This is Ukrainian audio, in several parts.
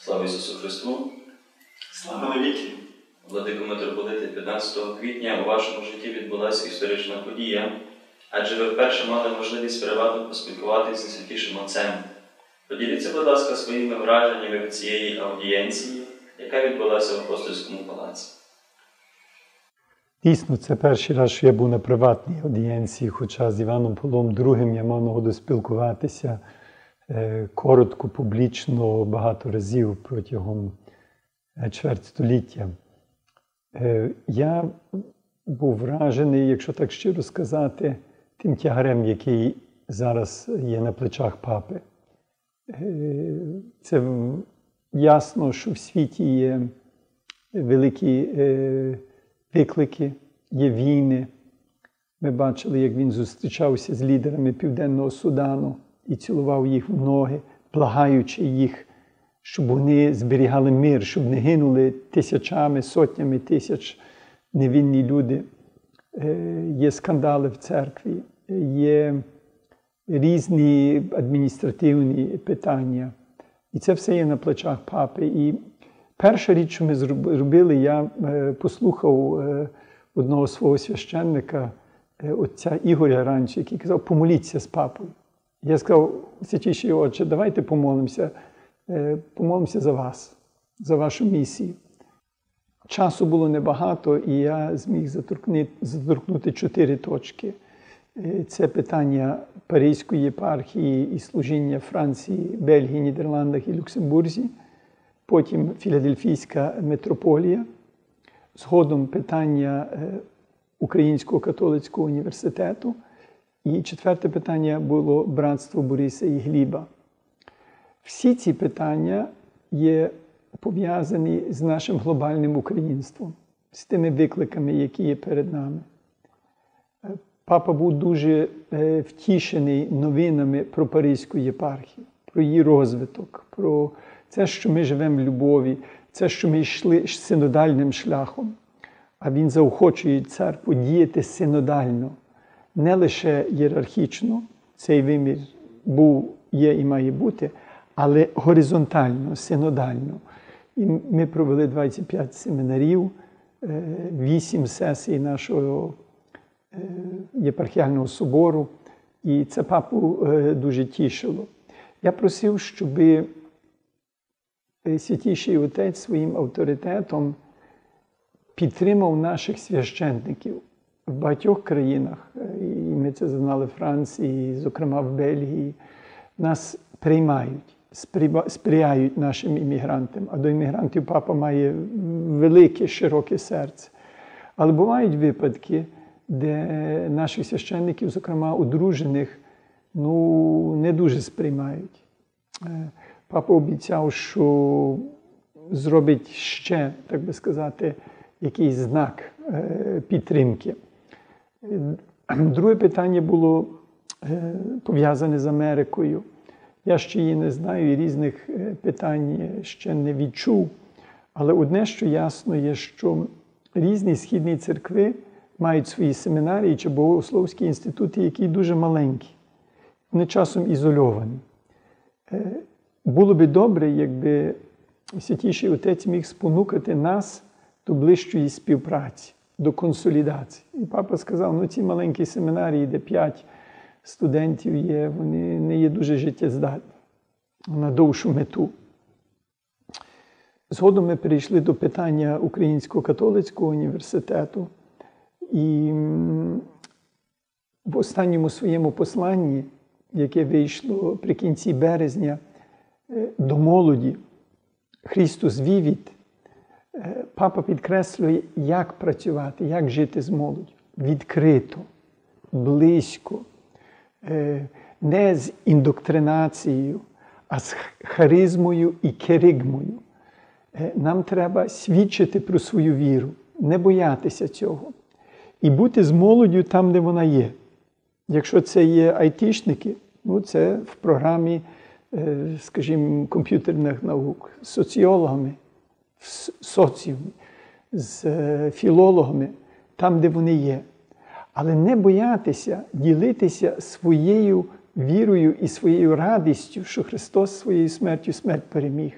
Слава Ісусу Христу! Слава навіки! Владико митрополити 15 квітня у вашому житті відбулася історична подія, адже ви вперше мали можливість приватно поспілкуватися з святішим Отцем. Поділіться, будь ласка, своїми враженнями від цієї аудієнції, яка відбулася в апостольському палаці. Дійсно, це перший раз, що я був на приватній аудієнції, хоча з Іваном Павлом II я мав нагоду спілкуватися коротко, публічно, багато разів протягом е, чверть століття. Е, Я був вражений, якщо так щиро сказати, тим тягарем, який зараз є на плечах папи. Це ясно, що в світі є великі виклики, є війни. Ми бачили, як він зустрічався з лідерами Південного Судану і цілував їх в ноги, благаючи їх, щоб вони зберігали мир, щоб не гинули тисячами, сотнями тисяч невинні люди. Є скандали в церкві, є різні адміністративні питання. І це все є на плечах папи. І перша річ, що ми зробили, я послухав одного свого священника, отця Ігоря раніше, який казав, помоліться з папою. Я сказав, святіший отче, давайте помолимося, помолимося за вас, за вашу місію. Часу було небагато, і я зміг заторкнути чотири точки. Це питання Паризької єпархії і служіння Франції, Бельгії, Нідерландах і Люксембурзі, потім Філадельфійська митрополія, згодом питання Українського католицького університету. І четверте питання було братство Бориса і Гліба. Всі ці питання є пов'язані з нашим глобальним українством, з тими викликами, які є перед нами. Папа був дуже втішений новинами про Паризьку єпархію, про її розвиток, про це, що ми живемо в любові, це, що ми йшли синодальним шляхом. А він заохочує церкву діяти синодально, не лише ієрархічно, цей вимір був, є і має бути, але горизонтально, синодально. І ми провели 25 семінарів, 8 сесій нашого єпархіального собору, і це папу дуже тішило. Я просив, щоб святіший отець своїм авторитетом підтримав наших священників в багатьох країнах, і ми це знали в Франції, зокрема в Бельгії, нас приймають, сприяють нашим іммігрантам. А до іммігрантів папа має велике, широке серце. Але бувають випадки, де наших священників, зокрема одружених, ну, не дуже сприймають. Папа обіцяв, що зробить ще, так би сказати, якийсь знак підтримки. Друге питання було пов'язане з Америкою. Я ще її не знаю і різних питань ще не відчув. Але одне, що ясно, є, що різні східні церкви мають свої семінарії чи богословські інститути, які дуже маленькі, вони часом ізольовані. Було би добре, якби святіший отець міг спонукати нас до ближчої співпраці, до консолідації. І папа сказав: ну ці маленькі семінарії, де п'ять студентів є, вони не є дуже життєздатні на довшу мету. Згодом ми перейшли до питання Українського католицького університету. І в останньому своєму посланні, яке вийшло при кінці березня до молоді, Христос Вівіт, папа підкреслює, як працювати, як жити з молоддю. Відкрито, близько, не з індоктринацією, а з харизмою і керигмою. Нам треба свідчити про свою віру, не боятися цього. І бути з молоддю там, де вона є. Якщо це є айтішники, ну це в програмі, скажімо, комп'ютерних наук, з соціологами, в соціумі, з філологами, там, де вони є. Але не боятися ділитися своєю вірою і своєю радістю, що Христос своєю смертю смерть переміг.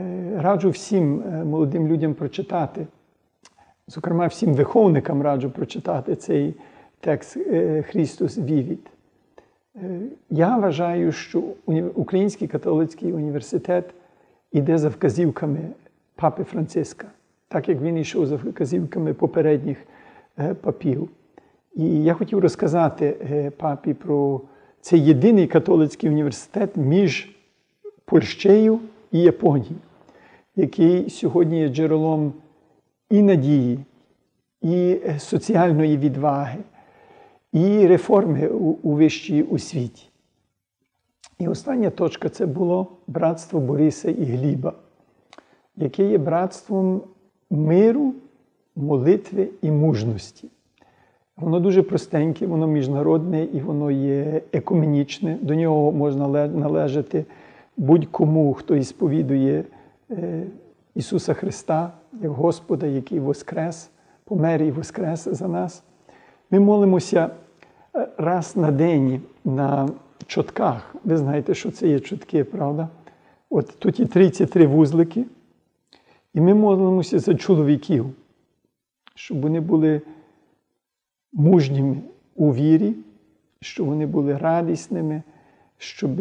Е, Раджу всім е, молодим людям прочитати, зокрема, всім виховникам раджу прочитати цей текст е, Христос Вівіт. Е, Я вважаю, що Український католицький університет іде за вказівками папи Франциска, так як він йшов за вказівками попередніх е, папів. І я хотів розказати е, папі про цей єдиний католицький університет між Польщею і Японією, який сьогодні є джерелом і надії, і е, соціальної відваги, і реформи у, у вищій освіті. І остання точка це було братство Бориса і Гліба, яке є братством миру, молитви і мужності. Воно дуже простеньке, воно міжнародне і воно є екуменічне. До нього можна належати будь-кому, хто ісповідує е, Ісуса Христа як Господа, який воскрес, помер і воскрес за нас. Ми молимося е, раз на день на чотках. Ви знаєте, що це є чотки, правда? От тут є 33 вузлики, і ми молимося за чоловіків, щоб вони були мужніми у вірі, щоб вони були радісними, щоб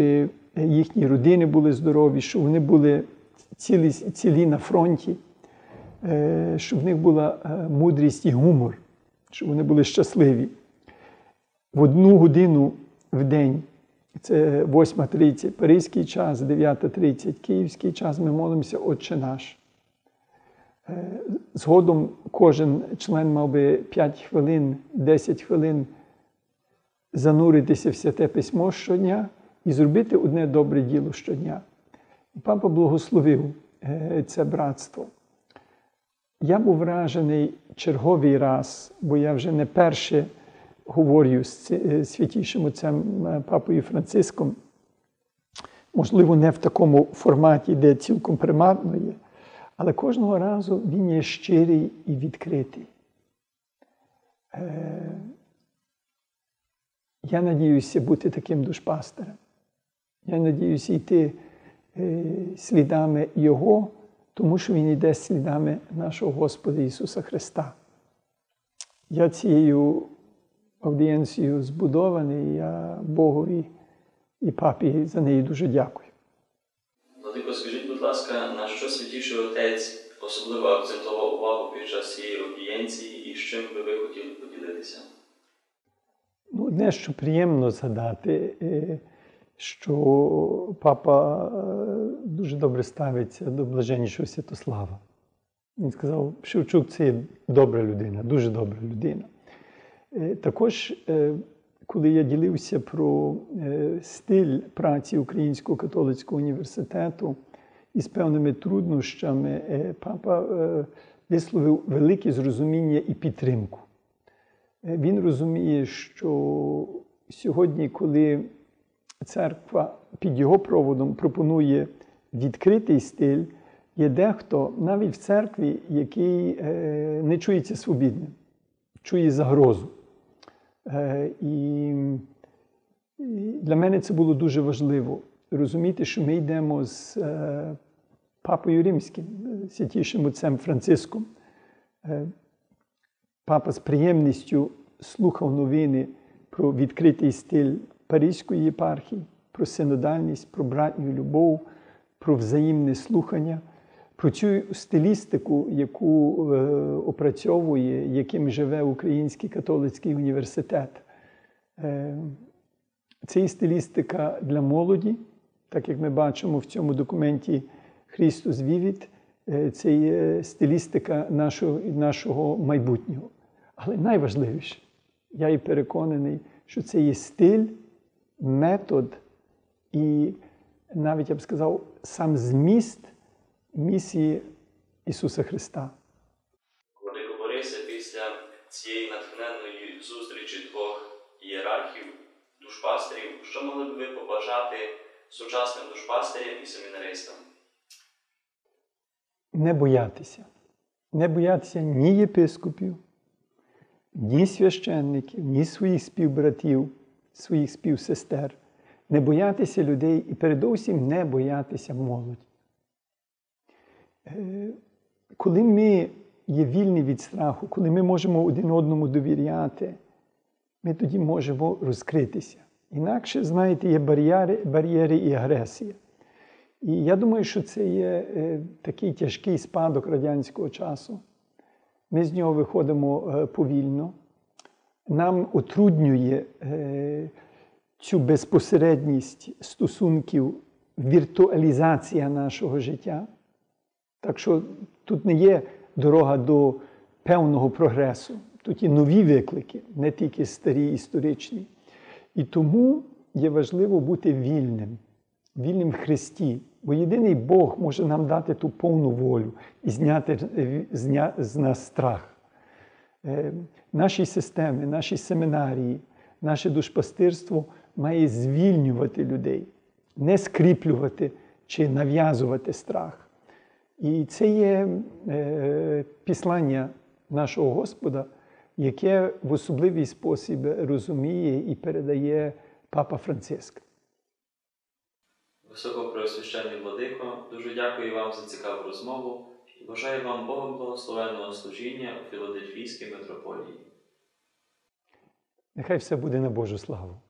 їхні родини були здорові, щоб вони були цілі, цілі на фронті, е, щоб в них була е, мудрість і гумор, щоб вони були щасливі. В одну годину в день, це 8.30 паризький час, 9.30 київський час, ми молимося Отче наш. Е, Згодом кожен член мав би 5 хвилин, 10 хвилин зануритися в святе письмо щодня і зробити одне добре діло щодня. І папа благословив е, це братство. Я був вражений черговий раз, бо я вже не перше говорю з е, святішим отцем е, папою Франциском. Можливо, не в такому форматі, де цілком приматно є, але кожного разу він є щирий і відкритий. Е, Я надіюся бути таким душпастером. Я надіюся йти слідами Його, тому що Він йде слідами нашого Господа Ісуса Христа. Я цією аудієнцією збудований, я Богові і папі за неї дуже дякую. Владико, скажіть, будь ласка, на що святіший отець особливо акцентував увагу під час цієї аудієнції і з чим би ви хотіли поділитися? Ну, одне, що приємно згадати, е, що папа е, дуже добре ставиться до блаженнішого Святослава. Він сказав, Шевчук це є добра людина, дуже добра людина. Е, Також, е, коли я ділився про е, стиль праці Українського католицького університету із певними труднощами, папа висловив велике зрозуміння і підтримку. Він розуміє, що сьогодні, коли церква під його проводом пропонує відкритий стиль, є дехто навіть в церкві, який не чується свобідним, чує загрозу. Е, І для мене це було дуже важливо розуміти, що ми йдемо з е, папою римським, святішим отцем Франциском. Е, Папа з приємністю слухав новини про відкритий стиль Паризької єпархії, про синодальність, про братню любов, про взаємне слухання, про цю стилістику, яку е, опрацьовує, яким живе Український католицький університет. Е, це і стилістика для молоді, так як ми бачимо в цьому документі Христос Вівіт, е, це є стилістика нашого, нашого майбутнього. Але найважливіше, я і переконаний, що це є стиль, метод і навіть я б сказав, сам зміст місії Ісуса Христа. Владико Борисе, після цієї натхненної зустрічі двох ієрархів, душпастерів, що могли б ви побажати сучасним душпастерям і семінаристам? не боятися. Не боятися ні єпископів, ні священників, ні своїх співбратів, своїх співсестер. Не боятися людей і передовсім не боятися молоді. Е, Коли ми є вільні від страху, коли ми можемо один одному довіряти, ми тоді можемо розкритися. Інакше, знаєте, є бар'єри, бар'єри і агресія. І я думаю, що це є е, такий тяжкий спадок радянського часу. Ми з нього виходимо е, повільно. Нам утруднює цю безпосередність стосунків, віртуалізація нашого життя. Так що тут не є дорога до певного прогресу, тут є нові виклики, не тільки старі історичні. І тому є важливо бути вільним, вільним в Христі, бо єдиний Бог може нам дати ту повну волю і зняти з нас страх. Е, Наші системи, наші семинарії, наше душпастирство має звільнювати людей, не скріплювати чи нав'язувати страх. І це є е, післання нашого Господа, яке в особливий спосіб розуміє і передає Папа Франциск. Високопреосвященний владико, дуже дякую вам за цікаву розмову і бажаю вам Богом благословенного служіння у Філадельфійській митрополії. Нехай все буде на Божу славу.